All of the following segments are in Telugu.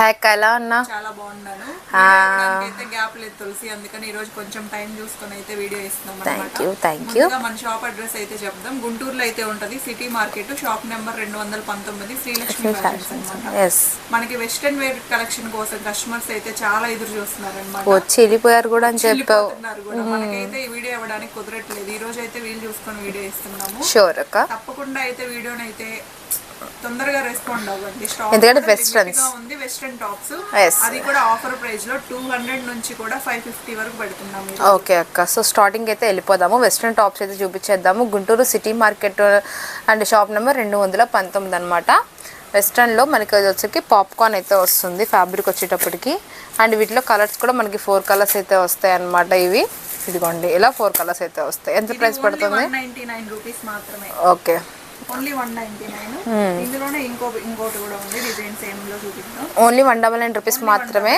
హాయ్ ఎలా ఉన్నా? చాలా బాగున్నాను. అయితే గ్యాప్ లేదు తులసి అందుకని ఈ రోజు కొంచెం టైం చూసుకొని అయితే వీడియో ఇస్తున్నాం థ్యాంక్. యూ థ్యాంక్ యూ మన షాప్ అడ్రస్ అయితే చెప్దాం. గుంటూరులో అయితే ఉంటది సిటీ మార్కెట్ షాప్ నెంబర్ రెండు వందల పంతొమ్మిది శ్రీలక్ష్మి మనకి వెస్ట్రన్ వేర్ కలెక్షన్ కోసం కస్టమర్స్ అయితే చాలా ఎదురు చూస్తున్నారు అనమాట వచ్చి వెళ్ళిపోయారు కూడా అని చెప్పావు. మనకైతే ఈ వీడియో ఇవ్వడానికి కుదరట్లేదు. ఈ రోజు అయితే వీలు చూసుకొని వీడియో ఇస్తున్నాము. షూర్ తప్పకుండా అయితే వీడియోని అయితే తొందరగా రెస్పాండ్ అవ్వండి. స్టాక్ ఎందుకంటే గా ఉంది వెస్ట్రన్ టాప్స్. అది కూడా ఆఫర్ ప్రైస్లో టూ హండ్రెడ్ నుంచి కూడా ఫైవ్ ఫిఫ్టీ వరకు పెడుతున్నాం ఓకే అక్క. సో స్టార్టింగ్ అయితే వెళ్ళిపోదాము. వెస్ట్రన్ టాప్స్ అయితే చూపించేద్దాము. Guntur city market and shop number రెండు వందల పంతొమ్మిది అనమాట వెస్ట్రన్లో మనకి వచ్చేకి పాప్కార్న్ అయితే వస్తుంది ఫ్యాబ్రిక్ వచ్చేటప్పటికి. అండ్ వీటిలో కలర్స్ కూడా మనకి ఫోర్ కలర్స్ అయితే వస్తాయి అన్నమాట ఇవి. ఇదిగోండి ఇలా ఫోర్ కలర్స్ అయితే వస్తాయి. ఎంత ప్రైస్ పడుతుంది? Okay. Only one ninety nine. ఇందులోనే ఇంకో ఇంకోటి కూడా ఉంది డిజైన్ సేమ్లో చూపిద్దాం. Only one double nine rupees మాత్రమే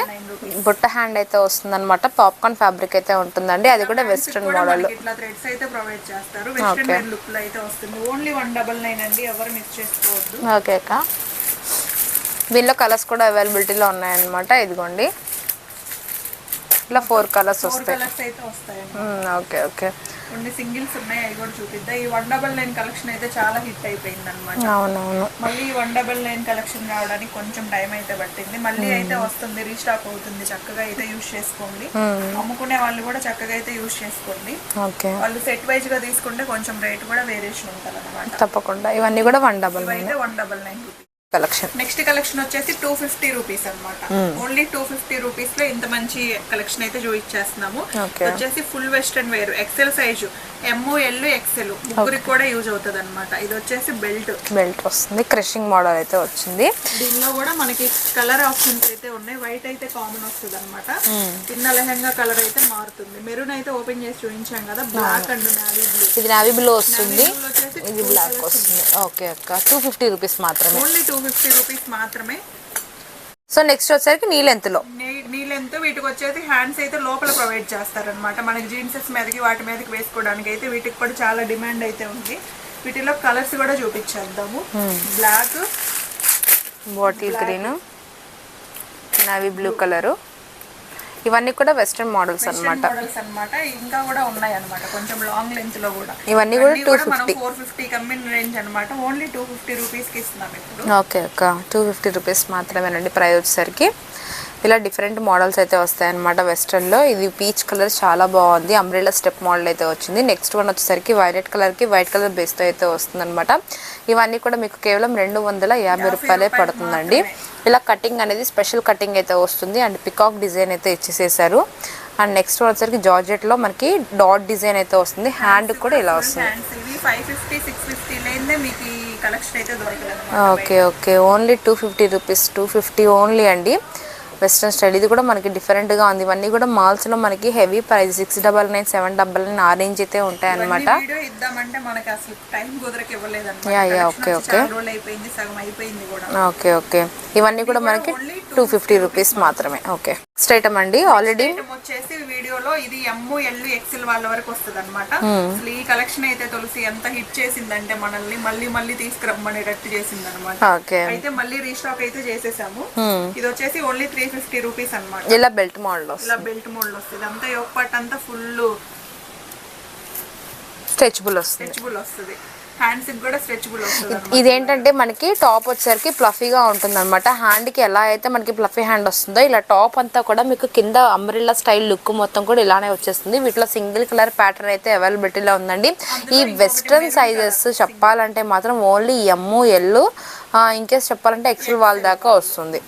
బుట్ట హ్యాండ్ అయితే వస్తుంది అనమాట పాప్కార్న్ ఫ్యాబ్రిక్ అయితే ఉంటుందండి. అది కూడా వెస్ట్రన్ మోడల్. మనకి ఇట్లా థ్రెడ్స్ అయితే ప్రొవైడ్ చేస్తారు. వెస్ట్రన్ వేర్ లుక్లో అయితే వస్తుంది. ఓన్లీ వన్ డబల్ నైన్ అండి. ఎవరు మిస్ చేసుకోవద్దు. ఓకే అక్క. దీనిలో కలర్స్ కూడా అవైలబిలిటీలో ఉన్నాయన్నమాట. ఇదిగోండి. ఇలా ఫోర్ కలర్స్ వస్తాయి. Okay okay. కొన్ని సింగిల్స్ ఉన్నాయి అవి కూడా చూపిద్దాం. ఈ వన్ డబల్ నైన్ కలెక్షన్ అయితే చాలా హిట్ అయిపోయింది అనమాట అవునవును. మళ్ళీ వన్ డబల్ నైన్ కలెక్షన్ రావడానికి కొంచెం టైం అయితే పట్టింది. మళ్ళీ అయితే వస్తుంది రీస్టాక్ అవుతుంది. చక్కగా అయితే యూస్ చేసుకోండి. అమ్ముకునే వాళ్ళు కూడా చక్కగా అయితే యూస్ చేసుకోండి. వాళ్ళు సెట్ వైజ్గా తీసుకుంటే కొంచెం రేట్ కూడా వేరియేషన్ ఉంటుంది అనమాట తప్పకుండా. ఇవన్నీ కూడా వన్ డబల్ ఇవైతే one double nine collection. Next collection వచ్చేసి టూ ఫిఫ్టీ రూపీస్ అనమాట ఓన్లీ టూ ఫిఫ్టీ రూపీస్లో ఇంత మంచి కలెక్షన్ అయితే చూపించేస్తున్నాము. వచ్చేసి full western wear XL size. M L XL ముగ్గురికి కూడా యూజ్ అవుతుంది అనమాట ఇది వచ్చేసి బెల్ట్. బెల్ట్ వస్తుంది. క్రషింగ్ మోడల్ అయితే వచ్చింది. దీనిలో కూడా మనకి కలర్ ఆప్షన్స్ అయితే ఉన్నాయి. వైట్ అయితే కామన్ వస్తుంది అనమాట కింద లెహంగా కలర్ అయితే మారుతుంది. మెరూన్ అయితే ఓపెన్ చేసి చూపించాం కదా బ్లాక్ అండ్ నావీ బ్లూ ఇది నావీ బ్లూ వస్తుంది. ఇది బ్లాక్ వస్తుంది. ఓకే అక్క. టూ ఫిఫ్టీ రూపీస్ మాత్రమే. ఓన్లీ టూ ఫిఫ్టీ రూపీస్ మాత్రమే. సో నెక్స్ట్ వచ్చేసరికి నీ లెంత్లో లెంత్ వీటికి వచ్చేసి హ్యాండ్స్ అయితే లోపల ప్రొవైడ్ చేస్తారనమాట మనకి జీన్సెస్ మీదకి వాటి మీదకి వేసుకోవడానికి అయితే వీటికి కూడా చాలా డిమాండ్ అయితే ఉంది. వీటిలో కలర్స్ కూడా చూపించేద్దాము. Black bottle green navy blue colour ఇవన్నీ కూడా వెస్ట్రన్ మోడల్స్ అన్నమాట. మోడల్స్ అన్నమాట. ఇంకా కూడా ఉన్నాయి అనమాట కొంచెం లాంగ్ లెంత్లో కూడా. ఇవన్నీ కూడా టూ ఫిఫ్టీ ఫోర్ ఫిఫ్టీ కమ్మిన్ రేంజ్ అనమాట ఓన్లీ టూ ఫిఫ్టీ రూపీస్కి ఇస్తున్నాం ఇప్పుడు. ఓకే అక్క. టూ ఫిఫ్టీ రూపీస్ మాత్రమేనండి ప్రైస్ వచ్చేసరికి. ఇలా డిఫరెంట్ మోడల్స్ అయితే వస్తాయన్నమాట వెస్ట్రన్లో. ఇది పీచ్ కలర్ చాలా బాగుంది. అంబ్రెలా స్టెప్ మోడల్ అయితే వచ్చింది. నెక్స్ట్ వన్ వచ్చేసరికి వైలెట్ కలర్కి వైట్ కలర్ బేస్తో అయితే వస్తుందన్నమాట. ఇవన్నీ కూడా మీకు కేవలం రెండు వందల యాభై రూపాయలే పడుతుందండి. ఇలా కటింగ్ అనేది స్పెషల్ కటింగ్ అయితే వస్తుంది. అండ్ పికాక్ డిజైన్ అయితే ఇచ్చేసేసారు. అండ్ నెక్స్ట్ వన్ వచ్చేసరికి జార్జెట్లో మనకి డాట్ డిజైన్ అయితే వస్తుంది. హ్యాండ్ కూడా ఇలా వస్తుంది. ఫైవ్ ఫిఫ్టీ సిక్స్ ఫిఫ్టీ మీకు okay okay. Only two fifty rupees two fifty only అండి. వెస్ట్రన్ స్టైల్ ఇది కూడా మనకి డిఫరెంట్గా ఉంది. ఇవన్నీ కూడా మాల్స్లో మనకి heavy price six double nine seven double nine ఆ రేంజ్ అయితే ఉంటాయి అనమాట అయిపోయింది కూడా. ఓకే ఓకే ఇవన్నీ కూడా మనకి టూ ఫిఫ్టీ రూపీస్ మాత్రమే. ఓకే నెక్స్ట్ ఐటమ్ అండి. ఆల్రెడీ వచ్చేసి వీడియోలో ఇది ఎమ్ము ఎల్లు ఎక్సెల్ వాళ్ళ వరకు వస్తుంది అనమాట అసలు ఈ కలెక్షన్ అయితే తులసి ఎంత హిట్ చేసిందంటే మనల్ని మళ్ళీ మళ్ళీ తీసుకురమ్మనేటట్టు చేసింది అనమాట అయితే మళ్ళీ రీస్టాక్ అయితే చేసేసాము. ఇది వచ్చేసి ఓన్లీ త్రీ ఫిఫ్టీ రూపీస్ అనమాట ఇలా బెల్ట్ మోడల్ వస్తుంది. ఇలా బెల్ట్ మోడల్ వస్తుంది. అంతా యోగ పార్ట్ అంతా ఫుల్ స్ట్రెచబుల్ వస్తుంది. స్ట్రెచబుల్ వస్తుంది. హ్యాండ్స్ కూడా స్ట్రెచబుల్ వస్తుంది ఇదేంటంటే మనకి టాప్ వచ్చేసరికి ఫ్లఫీగా ఉంటుంది అనమాట హ్యాండ్కి ఎలా అయితే మనకి ఫ్లఫీ హ్యాండ్ వస్తుందో ఇలా టాప్ అంతా కూడా మీకు కింద అంబ్రిల్లా స్టైల్ లుక్ మొత్తం కూడా ఇలానే వచ్చేస్తుంది. వీటిలో సింగిల్ కలర్ ప్యాటర్న్ అయితే అవైలబిలిటీలో ఉందండి. ఈ వెస్ట్రన్ సైజెస్ చెప్పాలంటే మాత్రం only M L in case చెప్పాలంటే ఎక్సెల్ వాళ్ళ దాకా వస్తుంది.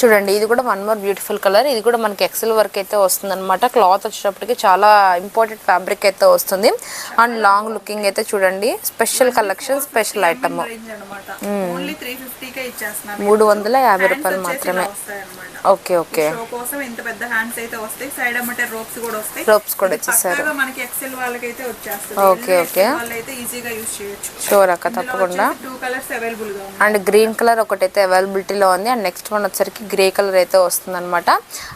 చూడండి ఇది కూడా వన్ మోర్ బ్యూటిఫుల్ కలర్ ఇది కూడా మనకి ఎక్సెల్ వర్క్ అయితే వస్తుంది అనమాట క్లాత్ వచ్చేటప్పటికి చాలా ఇంపార్టెంట్ ఫ్యాబ్రిక్ అయితే వస్తుంది. అండ్ లాంగ్ లుకింగ్ అయితే చూడండి స్పెషల్ కలెక్షన్ స్పెషల్ ఐటమ్ మూడు వందల యాభై రూపాయలు మాత్రమే. Okay okay. షో కోసం ఇంత పెద్ద హ్యాండ్స్ అయితే వస్తాయి. సైడ్ అమ్మటే రోప్స్ కూడా వస్తాయి. Ropes కూడా ఇది ఇచ్చేసారు. పక్కాగా మనకి ఎక్సెల్ వాళ్ళకైతే వచ్చేస్తుంది. Okay, okay. వాళ్ళైతే ఈజీగా యూస్ చేయొచ్చు. షూర్ అక్క తప్పకుండా. టూ కలర్స్ అవైలబుల్గా ఉన్నాయి. అండ్ గ్రీన్ కలర్ ఒకటైతే అవైలబిలిటీలో ఉంది. అండ్ నెక్స్ట్ వన్ వచ్చరికి గ్రే కలర్ అయితే వస్తుంది అనమాట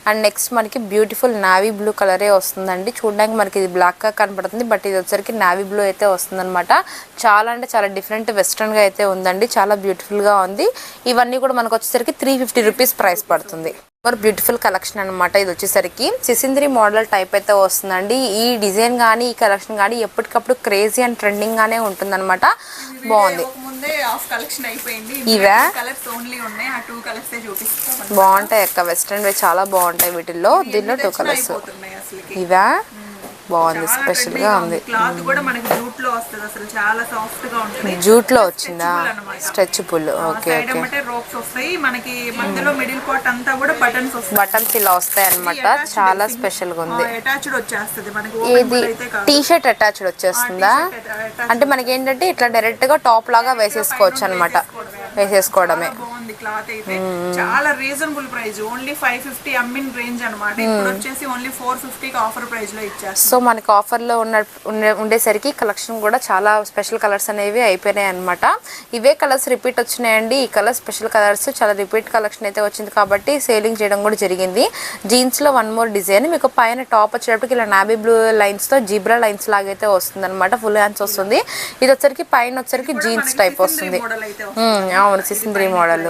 అండ్ నెక్స్ట్ మనకి బ్యూటిఫుల్ నావీ బ్లూ కలరే వస్తుందండి. చూడడానికి మనకి ఇది బ్లాక్గా కనపడుతుంది. బట్ ఇది వచ్చరికి నావీ బ్లూ అయితే వస్తుందనమాట చాలా అంటే చాలా డిఫరెంట్ వెస్ట్రన్గా అయితే ఉందండి. చాలా బ్యూటిఫుల్గా ఉంది. ఇవన్నీ కూడా మనకు వచ్చేసరికి త్రీ ఫిఫ్టీ రూపీస్ ప్రైస్ పడుతుంది. మరి బ్యూటిఫుల్ కలెక్షన్ అన్నమాట ఇది వచ్చేసరికి. సిసింద్రి మోడల్ టైప్ అయితే వస్తుందండి. ఈ డిజైన్ కానీ ఈ కలెక్షన్ కానీ ఎప్పటికప్పుడు క్రేజీ అండ్ ట్రెండింగ్ గానే ఉంటుందన్నమాట. బాగుంది. ముందే ఆఫ్ కలెక్షన్ అయిపోయింది. ఇవా? కలర్స్ ఓన్లీ ఉన్నాయి. ఆ టూ కలర్స్ చూపిస్తాం బాగుంటాయి అక్క. వెస్ట్రన్ వేర్ చాలా బాగుంటాయి వీటిల్లో. దీనిలో టూ కలర్స్ ఇవా? బాగుంది స్పెషల్గా ఉంది. క్లాత్ కూడా మనకి జూట్లో వస్తుంది అసలు చాలా సాఫ్ట్గా ఉంటుంది. జూట్లో వచ్చిందా? Stretchable అన్నమాట. Stretch pull okay okay. అమ్మటే ropes వస్తాయి. మనకి మధ్యలో మిడిల్ పార్ట్ అంతా కూడా బటన్స్ వస్తాయి. బటన్స్ ఇలా వస్తాయి అనమాట చాలా స్పెషల్గా ఉంది. అటాచ్డ్ వచ్చేస్తుంది. మనకి ఇది టీ షర్ట్ అటాచ్డ్ వచ్చేస్తుందా? అంటే మనకి ఏంటంటే ఇట్లా డైరెక్ట్గా టాప్ లాగా వేసేసుకోవచ్చు అనమాట వేసేసుకోవడమే. క్లాత్ అయితే చాలా reasonable price only five fifty అమ్మిన్ range అనమాట ఇప్పుడు వచ్చేసి ఓన్లీ ఫోర్ ఫిఫ్టీకి ఆఫర్ ప్రైస్లో ఇచ్చేస్తాం సో మనకి ఆఫర్లో ఉన్న ఉండే- ఉండేసరికి కలెక్షన్ కూడా చాలా స్పెషల్ కలర్స్ అనేవి అయిపోయినాయి అనమాట ఇవే కలర్స్ రిపీట్ వచ్చినాయండి. ఈ కలర్ స్పెషల్ కలర్స్ చాలా రిపీట్ కలెక్షన్ అయితే వచ్చింది కాబట్టి సేలింగ్ చేయడం కూడా జరిగింది. జీన్స్లో వన్ మోర్ డిజైన్ మీకు పైన టాప్ వచ్చేటప్పటికి ఇలా నాబీ బ్లూ లైన్స్తో జీబ్రా లైన్స్ లాగైతే వస్తుంది అనమాట ఫుల్ హ్యాండ్స్ వస్తుంది. ఇది వచ్చరికి పైన వచ్చరికి జీన్స్ టైప్ వస్తుంది. అవును సిసింద్రి మోడల్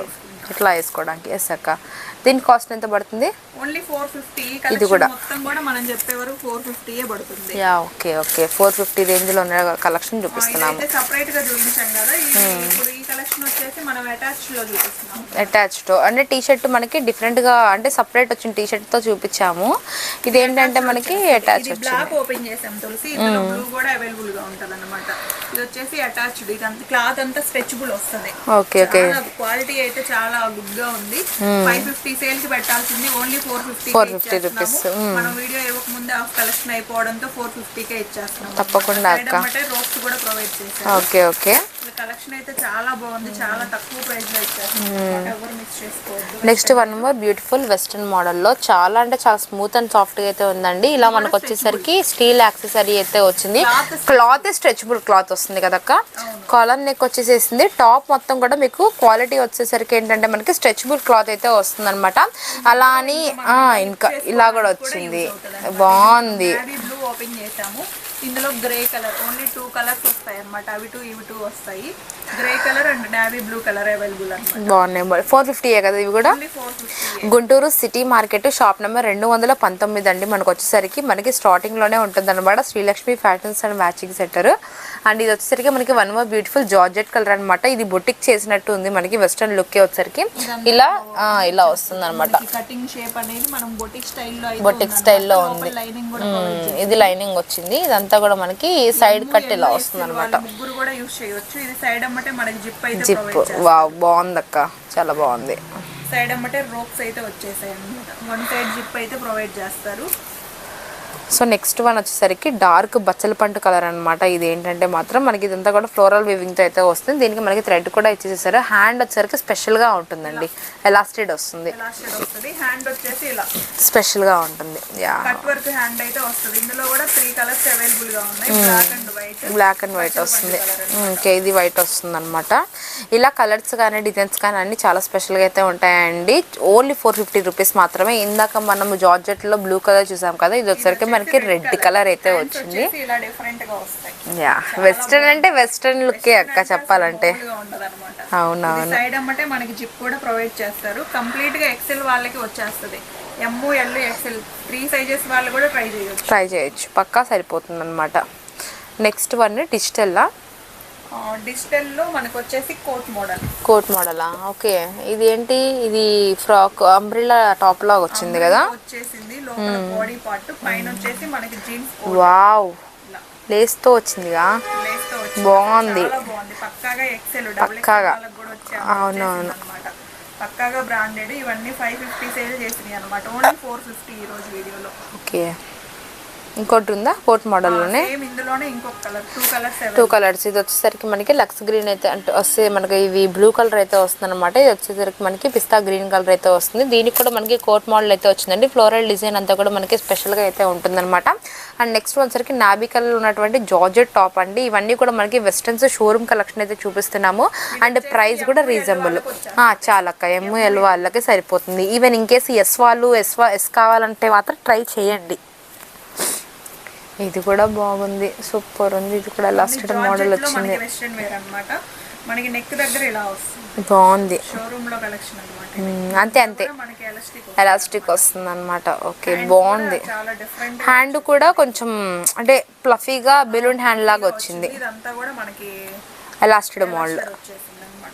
ఇట్లా వేసుకోవడానికి. ఎస్ అక్క. దీని కాస్ట్ ఎంత పడుతుంది? ఓన్లీ ఫోర్ ఫిఫ్టీ ఇది కూడా. మొత్తం కూడా మనం చెప్పే వరకు ఫోర్ ఫిఫ్టీయే పడుతుంది. Yeah okay okay. Four fifty రేంజ్లో ఉన్న కలెక్షన్ చూపిస్తున్నాము. సపరేట్గా చూపించాం కదా. ఇది ఇప్పుడు ఈ కలెక్షన్ వచ్చేసి మనం అటాచ్లో చూపిస్తున్నాం అటాచ్డ్ అంటే టీ షర్ట్ మనకి డిఫరెంట్గా అంటే సపరేట్ వచ్చిన టీ షర్ట్తో చూపించాము. ఇది ఏంటంటే మనకి అటాచ్ ఇది వచ్చింది. బ్లాక్ ఓపెన్ చేసాం తులసి. ఇందులో బ్లూ కూడా అవైలబుల్గా ఉంటది అనమాట ఇది వచ్చేసి అటాచ్డ్ ఇది అంత క్లాత్ అంతా స్ట్రెచబుల్ వస్తుంది. Okay okay. క్వాలిటీ అయితే చాలా గుడ్గా ఉంది ఫైవ్ ఫిఫ్టీ సేల్కి పెట్టాల్సింది ఓన్లీ ఫోర్ ఫిఫ్టీ 450 rupees. మనం వీడియో ఇవ్వక ముందే ఆఫ్ కలెక్షన్ అయిపోవడంతో ఫోర్ ఫిఫ్టీ కే ఇచ్చేస్తున్నాం తప్పకుండా. రోప్స్ కూడా ప్రొవైడ్ చేశారు. Okay okay. కలెక్షన్ అయితే చాలా బాగుంది చాలా తక్కువ ప్రైస్లో చేసుకోవద్దు. Next one more beautiful western మోడల్లో చాలా అంటే చాలా స్మూత్ అండ్ సాఫ్ట్గా అయితే ఉందండి. ఇలా మనకు వచ్చేసరికి స్టీల్ యాక్సెసరీ అయితే వచ్చింది. క్లాత్ స్ట్రెచబుల్ క్లాత్ వస్తుంది. కదక్క? Collar neck వచ్చేసేసింది. టాప్ మొత్తం కూడా మీకు క్వాలిటీ వచ్చేసరికి ఏంటంటే మనకి స్ట్రెచబుల్ క్లాత్ అయితే వస్తుంది అనమాట అలా అని ఇంకా ఇలా కూడా వచ్చింది. బాగుంది. ఓపెన్ చేసాము ఇందులో grey colour only two colours వస్తాయి అన్నమాట. అవి టూ ఇవి టూ వస్తాయి. Grey colour and navy blue colour available అనమాట బాగున్నాయి ఫోర్ ఫిఫ్టీయే కదా ఇవి కూడా? Guntur city market shop number రెండు వందల పంతొమ్మిది అండి. మనకు వచ్చేసరికి మనకి స్టార్టింగ్లోనే ఉంటుంది అనమాట Srilakshmi fashions and matching centre and ఇది వచ్చేసరికి మనకి one more beautiful georgette colour అనమాట ఇది బొటిక్ చేసినట్టు ఉంది మనకి వెస్ట్రన్ లుక్ వచ్చేసరికి. ఇలా ఇలా వస్తుంది అనమాట బొటిక్ స్టైల్లో ఉంది. ఇది లైనింగ్ వచ్చింది. ఇదంతా కూడా మనకి సైడ్ కట్ ఇలా వస్తుంది అనమాట జిప్ వా బాగుంది అక్క చాలా బాగుంది. సైడ్ అమ్మటే రోప్స్ అయితే వచ్చేసాయి అన్నమాట వన్ సైడ్ జిప్ అయితే ప్రొవైడ్ చేస్తారు. సో నెక్స్ట్ వన్ వచ్చేసరికి డార్క్ బచ్చల పండు కలర్ అన్నమాట. ఇది ఏంటంటే మాత్రం మనకి ఇదంతా కూడా ఫ్లోరల్తో అయితే వస్తుంది. దీనికి మనకి థ్రెడ్ కూడా ఇచ్చేసేసారు. హ్యాండ్ వచ్చేసరికి స్పెషల్గా ఉంటుందండి. ఎలాస్టెడ్ వస్తుంది. లాస్ట్ వస్తుంది. హ్యాండ్ వచ్చేసి ఇలా. స్పెషల్గా ఉంటుంది. Black and white black and white వస్తుంది. ఓకే ఇది వైట్ వస్తుంది అనమాట ఇలా కలర్స్ కానీ డిజైన్స్ కానీ అన్ని చాలా స్పెషల్గా అయితే ఉంటాయండి. ఓన్లీ ఫోర్ ఫిఫ్టీ రూపీస్ మాత్రమే. ఇందాక మనం జార్జెట్లో బ్లూ కలర్ చూసాం కదా ఇది వచ్చేసరికి మనకి రెడ్ కలర్ అయితే వచ్చింది. యా వెస్ట్రన్ అంటే వెస్ట్రన్ లుక్కే అక్క చెప్పాలంటే. అవునవును. సైడ్ అమ్మటే మనకి జిప్ కూడా ప్రొవైడ్ చేస్తారు. కంప్లీట్గా ఎక్సెల్ వాళ్ళకి వచ్చేస్తుంది. M L XL three sizes వాళ్ళు కూడా ట్రై చేయొచ్చు. ట్రై చేయొచ్చు. పక్కా సరిపోతుంది అనమాట నెక్స్ట్ వన్ డిజిటల్లా డిజిటల్లో మనకు వచ్చేసి కోట్ మోడల్ కోట్ మోడలా ఓకే. ఇది ఏంటి? ఇది ఫ్రాక్ అంబ్రిల్లా టాప్ లాగా వచ్చింది కదా? వచ్చేసింది. లోపల బాడీ పార్ట్ పైన వచ్చేసి మనకి జీన్స్ వావ్ వచ్చిందిగా? లేస్తో వచ్చింది. బాగుంది. పక్కాగా ఎక్సెల్ పక్కాగా. అవునవును. పక్కాగా బ్రాండెడ్ ఇవన్నీ ఫైవ్ ఫిఫ్టీ సేల్ చేసినాయి అనమాట ఓన్లీ ఫోర్ ఫిఫ్టీ ఈ రోజు వీడియోలో. ఓకే. ఇంకోటి ఉందా? కోట్ మోడల్లోనే? టూ కలర్స్ ఇది వచ్చేసరికి మనకి లక్స్ గ్రీన్ అయితే అంటే వస్తే మనకి ఇవి బ్లూ కలర్ అయితే వస్తుంది అనమాట ఇది వచ్చేసరికి మనకి పిస్తా గ్రీన్ కలర్ అయితే వస్తుంది. దీనికి కూడా మనకి కోట్ మోడల్ అయితే వచ్చిందండి. ఫ్లోరల్ డిజైన్ అంతా కూడా మనకి స్పెషల్గా అయితే ఉంటుందన్నమాట. అండ్ నెక్స్ట్ వచ్చేసరికి నాబీ కలర్ ఉన్నటువంటి జార్జెట్ టాప్ అండి. ఇవన్నీ కూడా మనకి వెస్టర్న్స్ షోరూమ్ కలెక్షన్ అయితే చూపిస్తున్నాము. అండ్ ప్రైస్ కూడా రీజనబుల్. చాలా అక్క. ఎమ్ ఎల్ వాళ్ళకి సరిపోతుంది. ఈవెన్ ఇన్ కేసు ఎస్ వాళ్ళు ఎస్ ఎస్ కావాలంటే మాత్రం ట్రై చేయండి. ఇది కూడా బాగుంది. సూపర్ ఉంది. ఇది కూడా లాస్టెడ్ మోడల్ వచ్చింది. మనకి వెస్ట్రన్ వేర్ అన్నమాట. మనకి నెక్ దగ్గర ఇలా వస్తుంది. బాగుంది. షోరూమ్లో కలెక్షన్ అనమాట మ్మ్, అంతే అంతే. మనకి ఎలాస్టిక్ ఎలాస్టిక్ వస్తుంది అనమాట ఓకే బాగుంది. చాలా డిఫరెంట్ హ్యాండ్ కూడా కొంచెం అంటే ప్లఫీగా బెలూన్ హ్యాండ్ లాగా వచ్చింది. ఇదంతా కూడా మనకి ఎలాస్టెడ్ మోడల్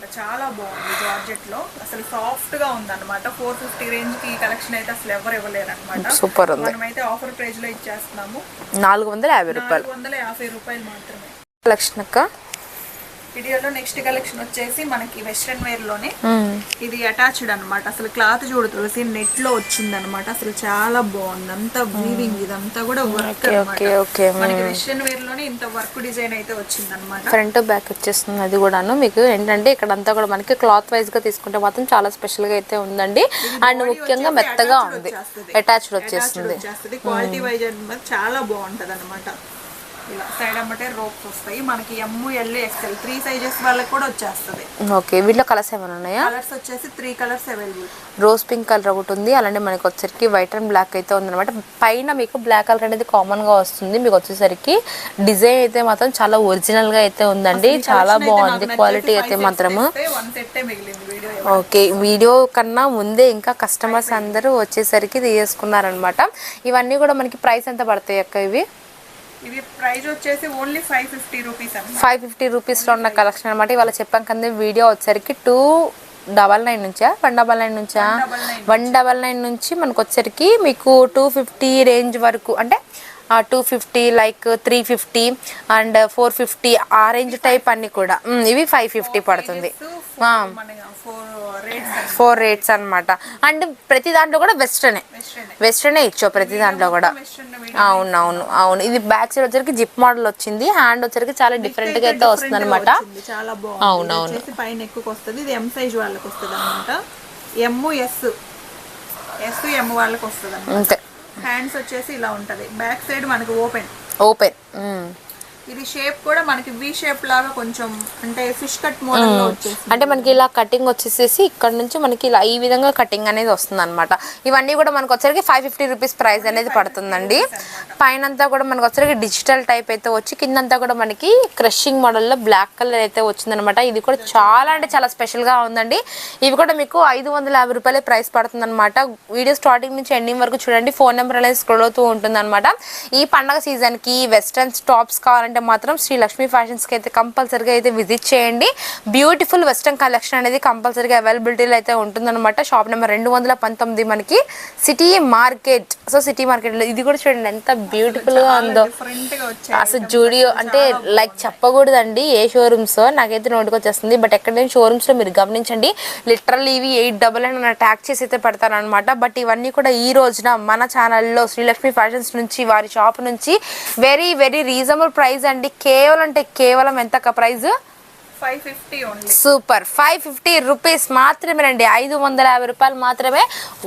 అనమాట చాలా బాగుంది జార్జెట్లో అసలు సాఫ్ట్గా ఉంది అనమాట ఫోర్ ఫిఫ్టీ రేంజ్కి ఈ కలెక్షన్ అయితే అసలు ఎవరు ఇవ్వలేరు అనమాట సూపర్ ఉంది. మనమైతే ఆఫర్ ప్రైస్లో ఇచ్చేస్తున్నాము. నాలుగు వందల యాభై రూపాయలు. వందల యాభై రూపాయలు మాత్రమే. కలెక్షన్ వీడియోలో నెక్స్ట్ కలెక్షన్ వచ్చేసి మనకి వెస్ట్రన్ వేర్లోనే. ఇది అటాచ్డ్ అన్నమాట. అసలు క్లాత్ చూడు తులసి నెట్లో వచ్చింది అనమాట అసలు చాలా బాగుంది. అంతా వీవింగ్ ఇదంతా కూడా వర్క్ మనకి వెస్ట్రన్ వేర్లోనే ఇంత వర్క్ డిజైన్ అయితే వచ్చింది అనమాట ఫ్రంట్ బ్యాక్ వచ్చేస్తుంది అది కూడాను. మీకు ఏంటంటే ఇక్కడ అంతా కూడా మనకి క్లాత్ వైజ్గా తీసుకుంటే మాత్రం చాలా స్పెషల్గా అయితే ఉందండి. అండ్ ముఖ్యంగా మెత్తగా ఉంది. అటాచ్డ్ వచ్చేస్తుంది. వచ్చేస్తుంది. క్వాలిటీ వైజ్ చాలా బాగుంటది అనమాట ఇలా సైడ్ అమ్మటే రోప్స్ వస్తాయి. మనకి ఎల్ ఎక్స్ఎల్ త్రీ సైజెస్ వాళ్ళకి కూడా వచ్చేస్తుంది. ఓకే వీటిలో కలర్స్ ఏమైనా ఉన్నాయా? కలర్స్ వచ్చేసి three colours available rose pink colour ఒకటి ఉంది. అలానే మనకి వచ్చేసరికి వైట్ అండ్ బ్లాక్ అయితే ఉందన్నమాట. పైన మీకు బ్లాక్ కలర్ అనేది కామన్గా వస్తుంది మీకు వచ్చేసరికి. డిజైన్ అయితే మాత్రం చాలా ఒరిజినల్గా అయితే ఉందండి. చాలా బాగుంది. క్వాలిటీ అయితే మాత్రము. ఓకే వీడియో కన్నా ముందే ఇంకా కస్టమర్స్ అందరూ వచ్చేసరికి తీసుకున్నారనమాట ఇవన్నీ కూడా మనకి ప్రైస్ ఎంత పడతాయి అక్క ఇవి? ఇవి ప్రైస్ వచ్చేసి only five fifty rupees five fifty రూపీస్లో ఉన్న కలెక్షన్ అనమాట ఇవాళ చెప్పాం కదా వీడియో వచ్చేసరికి టూ డబల్ నైన్ నుంచా? వన్ డబల్ నైన్ నుంచా? వన్ డబల్ నైన్ నుంచి మనకు వచ్చేసరికి మీకు టూ ఫిఫ్టీ రేంజ్ వరకు అంటే two fifty like three fifty and four fifty ఆ రేంజ్ టైప్ అన్ని కూడా. ఇవి ఫైవ్ ఫిఫ్టీ పడుతుంది. ఫోర్ రేట్స్ అన్నమాట. అండ్ ప్రతి దాంట్లో కూడా వెస్ట్రనే వెస్ట్రన్ వెస్ట్రనే ఇచ్చో ప్రతి దాంట్లో కూడా. అవును అవును అవును. ఇది బ్యాక్ సైడ్ వచ్చరికి జిప్ మోడల్ వచ్చింది. హ్యాండ్ వచ్చరికి చాలా డిఫరెంట్గా అయితే వస్తుంది అనమాట వచ్చింది. చాలా బాగుంది. అవును, ఇది వచ్చేసి పైన ఎక్కువ వస్తుంది. ఇది ఎం సైజ్ వాళ్ళకి వస్తుంది అనమాట ఎమ్ ఎస్ ఎస్ ఎమ్ వాళ్ళకి వస్తుంది అనమాట అంతే. హ్యాండ్స్ వచ్చేసి ఇలా ఉంటది. బ్యాక్ సైడ్ మనకి ఓపెన్. ఓపెన్. ఇది షేప్ కూడా మనకి వి షేప్ లాగా కొంచెం అంటే ఫిష్ కట్ మోడల్ అంటే మనకి ఇలా కటింగ్ వచ్చేసేసి ఇక్కడ నుంచి మనకి ఇలా ఈ విధంగా కటింగ్ అనేది వస్తుంది అనమాట ఇవన్నీ కూడా మనకు వచ్చరికి ఫైవ్ ఫిఫ్టీ రూపీస్ ప్రైస్ అనేది పడుతుందండి. పైన అంతా కూడా మనకు వచ్చరికి డిజిటల్ టైప్ అయితే వచ్చి కిందంతా కూడా మనకి క్రషింగ్ మోడల్లో బ్లాక్ కలర్ అయితే వచ్చిందనమాట ఇది కూడా చాలా అంటే చాలా స్పెషల్గా ఉందండి. ఇవి కూడా మీకు ఐదు వందల యాభై రూపాయలే ప్రైస్ పడుతుంది అనమాట వీడియో స్టార్టింగ్ నుంచి ఎండింగ్ వరకు చూడండి. ఫోన్ నెంబర్ అనేది స్క్రోల్ అవుతూ ఉంటుంది ఈ పండగ సీజన్కి వెస్టర్న్ టాప్స్ కావాలంటే మాత్రం శ్రీ లక్ష్మీ ఫ్యాషన్స్కి అయితే కంపల్సరీగా అయితే విజిట్ చేయండి. బ్యూటిఫుల్ వెస్టర్న్ కలెక్షన్ అనేది కంపల్సరీగా అవైలబిలిటీలో అయితే ఉంటుందన్నమాట. షాప్ నెంబర్ రెండు వందల పంతొమ్మిది మనకి సిటీ మార్కెట్. సో సిటీ మార్కెట్లో ఇది కూడా చూడండి ఎంత బ్యూటిఫుల్గా ఉందో. అసలు జూడియో అంటే లైక్ చెప్పకూడదండి. ఏ షోరూమ్స్ నాకైతే నోటికి వచ్చేస్తుంది. బట్ ఎక్కడైనా షోరూమ్స్లో మీరు గమనించండి. లిటరల్ ఇవి ఎయిట్ డబల్ నైన్ ట్యాగ్ చేసి అయితే పెడతారనమాట బట్ ఇవన్నీ కూడా ఈ రోజున మన ఛానల్లో శ్రీలక్ష్మి ఫ్యాషన్స్ నుంచి వారి షాప్ నుంచి వెరీ వెరీ రీజనబుల్ ప్రైస్ అండి. కేవలం అంటే కేవలం ఎంత price super. Five fifty rupees మాత్రమేనండి ఐదు వందల యాభై రూపాయలు మాత్రమే.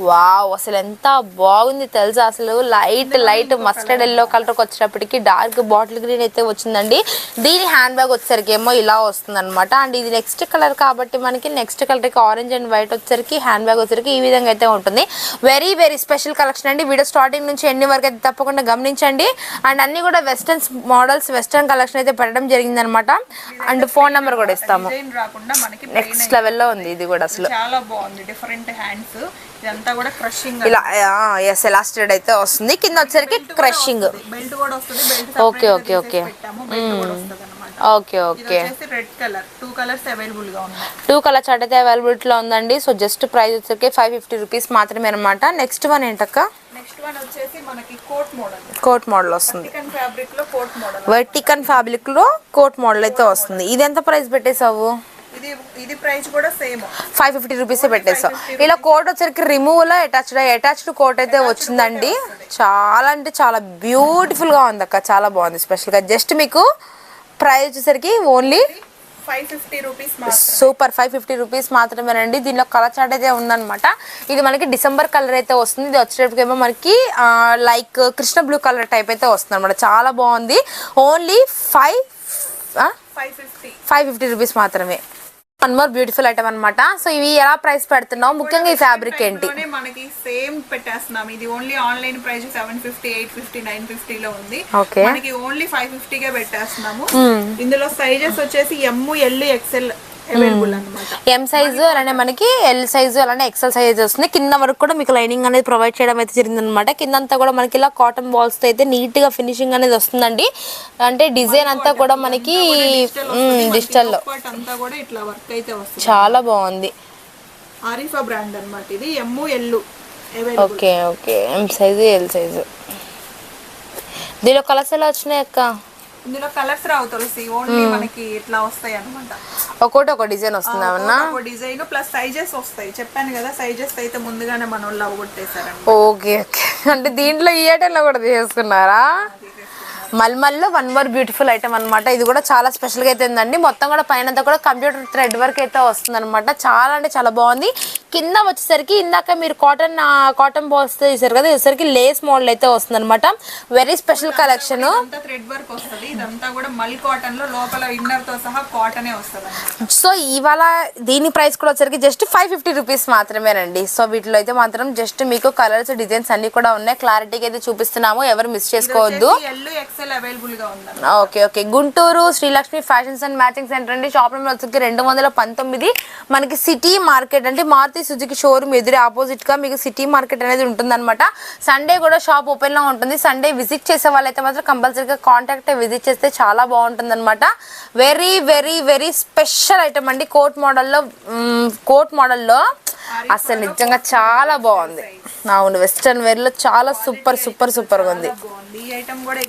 వావ్ అసలు ఎంత బాగుంది తెలుసా? అసలు లైట్ లైట్ మస్టర్డ్ ఎల్లో కలర్కి వచ్చేటప్పటికి డార్క్ బాటిల్ గ్రీన్ అయితే వచ్చిందండి. దీని హ్యాండ్ బ్యాగ్ వచ్చేసరికి ఏమో ఇలా వస్తుంది అనమాట అండ్ ఇది నెక్స్ట్ కలర్ కాబట్టి మనకి నెక్స్ట్ కలర్కి ఆరెంజ్ అండ్ వైట్ వచ్చేసరికి హ్యాండ్ బ్యాగ్ వచ్చేసరికి ఈ విధంగా అయితే ఉంటుంది. వెరీ వెరీ స్పెషల్ కలెక్షన్ అండి. వీడియో స్టార్టింగ్ నుంచి ఎండి వరకు అయితే తప్పకుండా గమనించండి. అండ్ అన్ని కూడా వెస్టర్న్ మోడల్స్ వెస్టర్న్ కలెక్షన్ అయితే పెట్టడం జరిగింది అనమాట అండ్ ఫోన్ నెంబర్ కూడా. మనకి నెక్స్ట్ లెవెల్లో ఉంది ఇది కూడా అసలు. చాలా బాగుంది. డిఫరెంట్ హ్యాండ్స్ ఇదంతా కూడా క్రషింగ్ ఇలా ఎస్ ఎలాస్టెడ్ అయితే వస్తుంది. కింద వచ్చేసరికి క్రషింగ్ బెల్ట్ కూడా వస్తుంది. Belt okay, okay, okay. Okay okay వచ్చేసి రెడ్ కలర్ టూ కలర్స్ అవైలబుల్గా ఉన్నాయి. టూ కలర్ చార్ట్ అయితే అవైలబిలిటీలో ఉందండి. సో జస్ట్ ప్రైస్ వచ్చేసరికి ఫైవ్ ఫిఫ్టీ రూపీస్ మాత్రమే అనమాట నెక్స్ట్ వన్ ఏంటక్క? నెక్స్ట్ వన్ వచ్చేసి మనకి కోట్ మోడల్. కోట్ మోడల్ వస్తుంది. చికెన్ ఫ్యాబ్రిక్లో కోట్ మోడల్. వర్టికన్ ఫ్యాబ్రిక్లో కోట్ మోడల్ అయితే వస్తుంది. ఇది ఎంత ప్రైస్ పెట్టేసావు ఇది ఇది ప్రైస్ కూడా సేమ్ ఫైవ్ ఫిఫ్టీ రూపీస్ పెట్టేస్తాం ఇలా కోట్ వచ్చరికి రిమూవల్ అటాచ్డ్ అటాచ్డ్ కోట్ అయితే వచ్చిందండి. చాలా అంటే చాలా బ్యూటిఫుల్గా ఉంది అక్క చాలా బాగుంది. స్పెషల్గా. జస్ట్ మీకు ప్రైస్ వచ్చేసరికి only five fifty rupees super five fifty rupees మాత్రమేనండి. దీనిలో కలర్ చార్ట్ అయితే ఉందన్నమాట. ఇది మనకి డిసెంబర్ కలర్ అయితే వస్తుంది. ఇది వచ్చేటప్పటికేమో మనకి like Krishna blue colour type అయితే వస్తుంది అనమాట చాలా బాగుంది. Only five five fifty rupees మాత్రమే. వన్ మోర్ బ్యూటిఫుల్ ఐటమ్ అనమాట సో ఇవి ఎలా ప్రైస్ పెడుతున్నావు? ముఖ్యంగా ఈ ఫ్యాబ్రిక్ ఏంటి? మనకి సేమ్ పెట్టేస్తున్నాం. ఇది only online price seven fifty eight fifty nine fifty లో ఉంది. మనకి ఓన్లీ ఫైవ్ ఫిఫ్టీ గా పెట్టేస్తున్నాము. ఇందులో సైజెస్ వచ్చేసి M L XL available M size అలానే మనకి ఎల్ సైజు అలానే ఎక్సెల్ సైజ్ వస్తుంది. కింద వరకు కూడా మీకు లైనింగ్ అనేది ప్రొవైడ్ చేయడం అయితే జరిగింది అనమాట కింద అంతా కూడా మనకి ఇలా కాటన్ బాల్స్తో అయితే నీట్గా ఫినిషింగ్ అనేది వస్తుందండి. అంటే డిజైన్ అంతా కూడా మనకి డిజిటల్లో. పార్ట్ అంతా కూడా ఇట్లా వర్క్ అయితే వస్తుంది. చాలా బాగుంది. ఆరిఫా బ్రాండ్ అన్నమాట ఇది. Okay okay M size L size దీనిలో కలర్స్ ఎలా వచ్చినాయి అక్క? ఇందులో కలర్స్ రావు తులసి ఓన్లీ మనకి ఇట్లా వస్తాయి అన్నమాట. ఒక్కోటి ఒక డిజైన్ వస్తుంది ఏమన్నా డిజైన్ ప్లస్ సైజెస్ వస్తాయి. చెప్పాను కదా సైజెస్ అయితే ముందుగానే మన వాళ్ళు అవగొట్టేశారండి ఓకే ఓకే. అంటే దీంట్లో ఈ ఐటెంలో కూడా తీసుకున్నారా మల్మల్లో వన్ మోర్ బ్యూటిఫుల్ ఐటమ్ అన్నమాట. ఇది కూడా చాలా స్పెషల్గా అయితే ఉందండి. మొత్తం కూడా పైన కూడా కంప్యూటర్ థ్రెడ్ వర్క్ అయితే వస్తుంది అనమాట చాలా అంటే చాలా బాగుంది. కింద వచ్చేసరికి ఇందాక మీరు కాటన్ కాటన్ బాల్స్ చూసారు కదా వచ్చేసరికి లేస్ మోడల్ అయితే వస్తుంది అనమాట very special collection thread work వస్తుంది. ఇదంతా కూడా మల్ కాటన్లో లోపల ఇన్నర్తో సహా కాటనే వస్తుంది సో ఇవాళ దీని ప్రైస్ కూడా వచ్చరికి జస్ట్ ఫైవ్ ఫిఫ్టీ రూపీస్ మాత్రమేనండి. సో వీటిలో అయితే మాత్రం జస్ట్ మీకు కలర్స్ డిజైన్స్ అన్ని కూడా ఉన్నాయి. క్లారిటీగా అయితే చూపిస్తున్నాము. ఎవరు మిస్ చేసుకోవద్దు. ఎల్ ఎక్సెల్ ఉందండి okay okay. Guntur Srilakshmi fashions and matching centre అండి షాప్ నెంబర్ వచ్చి రెండు వందల పంతొమ్మిది. మనకి సిటీ మార్కెట్ అంటే మారుతి సుజుకి షోరూమ్ ఎదురు ఆపోజిట్గా మీకు సిటీ మార్కెట్ అనేది ఉంటుందన్నమాట. సండే కూడా షాప్ ఓపెన్లో ఉంటుంది. సండే విజిట్ చేసే వాళ్ళైతే మాత్రం కంపల్సరీగా కాంటాక్ట్ విజిట్ చేస్తే చాలా బాగుంటుంది అనమాట very very very special item అండి కోట్ మోడల్లో కోట్ మోడల్లో అసలు నిజంగా చాలా బాగుంది. అవును వెస్ట్రన్ వేర్లో చాలా సూపర్ సూపర్ సూపర్గా ఉంది. ఈ ఐటమ్ కూడా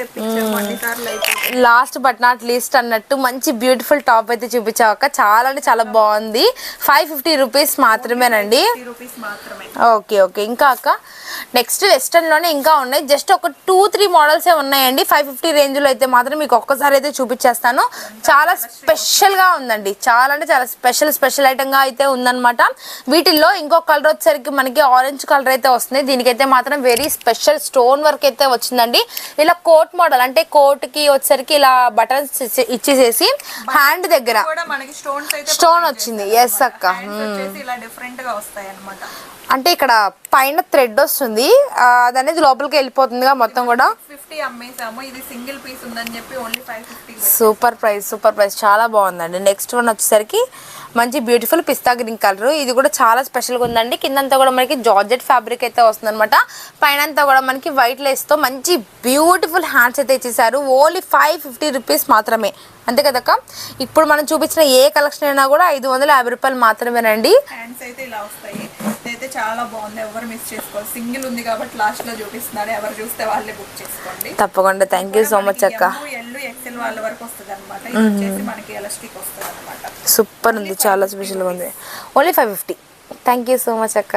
తెప్పించాము అయితే లాస్ట్ బట్ నాట్ లీస్ట్ అన్నట్టు మంచి బ్యూటిఫుల్ టాప్ అయితే చూపించాక చాలా అంటే చాలా బాగుంది. ఫైవ్ ఫిఫ్టీ రూపీస్ మాత్రమేనండి. ఓకే ఓకే ఇంకా అక్క నెక్స్ట్ వెస్టర్న్లోనే ఇంకా ఉన్నాయి. జస్ట్ ఒక టూ త్రీ మోడల్సే ఉన్నాయండి. ఫైవ్ ఫిఫ్టీ రేంజ్లో అయితే మాత్రం మీకు ఒక్కసారి అయితే చూపించేస్తాను. చాలా స్పెషల్గా ఉందండి. చాలా అంటే చాలా స్పెషల్ స్పెషల్ ఐటమ్గా అయితే ఉందన్నమాట. వీటిల్లో ఇంకో కలర్ వచ్చేసరికి మనకి ఆరెంజ్ కలర్ అయితే వస్తుంది. దీనికైతే మాత్రం వెరీ స్పెషల్ స్టోన్ వర్క్ అయితే వచ్చిందండి. ఇలా కోట్ మోడల్ అంటే కోట్కి వచ్చేసరికి ఇలా బటన్స్ ఇచ్చేసేసి హ్యాండ్ దగ్గర అయితే స్టోన్ వచ్చింది. ఎస్ అక్క. డిఫరెంట్గా వస్తాయి అన్నమాట అంటే ఇక్కడ పైన థ్రెడ్ వస్తుంది. అది అనేది లోపలికి వెళ్ళిపోతుందిగా మొత్తం కూడా. ఫిఫ్టీ అమ్మేసాము ఇది సింగిల్ పీస్ ఉందని చెప్పి only five fifty super price super price చాలా బాగుందండి. నెక్స్ట్ వన్ వచ్చేసరికి మంచి బ్యూటిఫుల్ పిస్తా గ్రీన్ కలర్. ఇది కూడా చాలా స్పెషల్గా ఉందండి. కిందంతా కూడా మనకి జార్జెట్ ఫ్యాబ్రిక్ అయితే వస్తుంది అనమాట పైన అంతా కూడా మనకి వైట్ లేస్తో మంచి బ్యూటిఫుల్ హ్యాండ్స్ అయితే ఇచ్చేసారు ఓన్లీ ఫైవ్ ఫిఫ్టీ రూపీస్ మాత్రమే. అంతే కదక్క? ఇప్పుడు మనం చూపించిన ఏ కలెక్షన్ అయినా కూడా ఐదు వందల యాభై రూపాయలు మాత్రమేనండి. హ్యాండ్స్ అయితే ఇలా వస్తాయి. చాలా బాగుంది. ఎవరు మిస్ చేసుకోవాలి సింగిల్ ఉంది కాబట్టి లాస్ట్లో చూపిస్తున్నారు ఎవరు చూస్తే వాళ్ళే బుక్ చేసుకోండి. తప్పకుండా. థ్యాంక్ యూ సో మచ్ అక్క. ఎల్లు ఎక్సెల్ వాళ్ళ వరకు వస్తుంది అనమాట వచ్చేసి మనకి ఎలాస్టిక్ వస్తుంది అనమాట సూపర్ ఉంది. చాలా స్పెషల్గా ఉంది. Only five fifty thank you so much అక్క.